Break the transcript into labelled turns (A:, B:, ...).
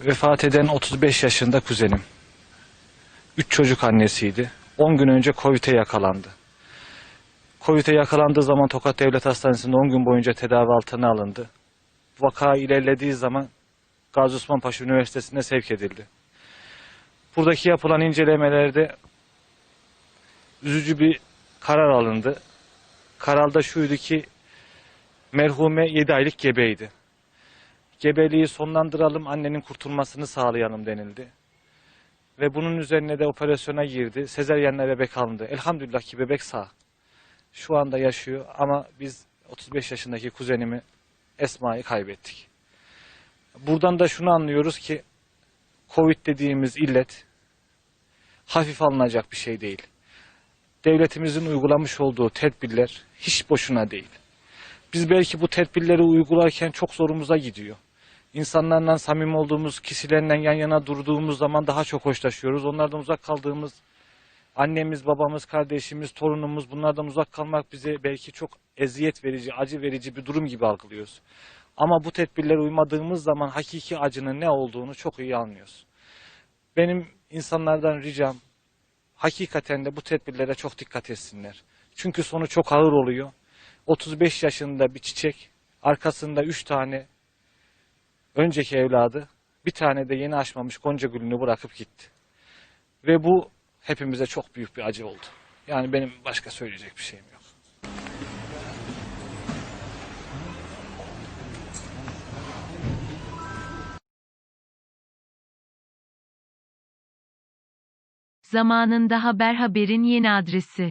A: vefat eden 35 yaşında kuzenim. 3 çocuk annesiydi. 10 gün önce Covid'e yakalandı. Covid'e yakalandığı zaman Tokat Devlet Hastanesi'nde 10 gün boyunca tedavi altına alındı. Vaka ilerlediği zaman Gazi Osman Paşa Üniversitesi'ne sevk edildi. Buradaki yapılan incelemelerde üzücü bir karar alındı. Kararda şuydu ki merhume 7 aylık gebeydi. Gebeliği sonlandıralım, annenin kurtulmasını sağlayalım denildi. Ve bunun üzerine de operasyona girdi. Sezeryenle bebek alındı. Elhamdülillah ki bebek sağ. Şu anda yaşıyor ama biz 35 yaşındaki kuzenimi Esma'yı kaybettik. Buradan da şunu anlıyoruz ki Covid dediğimiz illet hafif alınacak bir şey değil. Devletimizin uygulamış olduğu tedbirler hiç boşuna değil. Biz belki bu tedbirleri uygularken çok zorumuza gidiyor. İnsanlarla samimi olduğumuz kişilerle yan yana durduğumuz zaman daha çok hoşlaşıyoruz. Onlardan uzak kaldığımız annemiz, babamız, kardeşimiz, torunumuz bunlardan uzak kalmak bize belki çok eziyet verici, acı verici bir durum gibi algılıyoruz. Ama bu tedbirlere uymadığımız zaman hakiki acının ne olduğunu çok iyi anlıyoruz. Benim insanlardan ricam hakikaten de bu tedbirlere çok dikkat etsinler. Çünkü sonu çok ağır oluyor. 35 yaşında bir çiçek, arkasında 3 tane önceki evladı, bir tane de yeni açmamış gonca gülünü bırakıp gitti. Ve bu hepimize çok büyük bir acı oldu. Yani benim başka söyleyecek bir şeyim yok.
B: Zamanında Haber Haber'in yeni adresi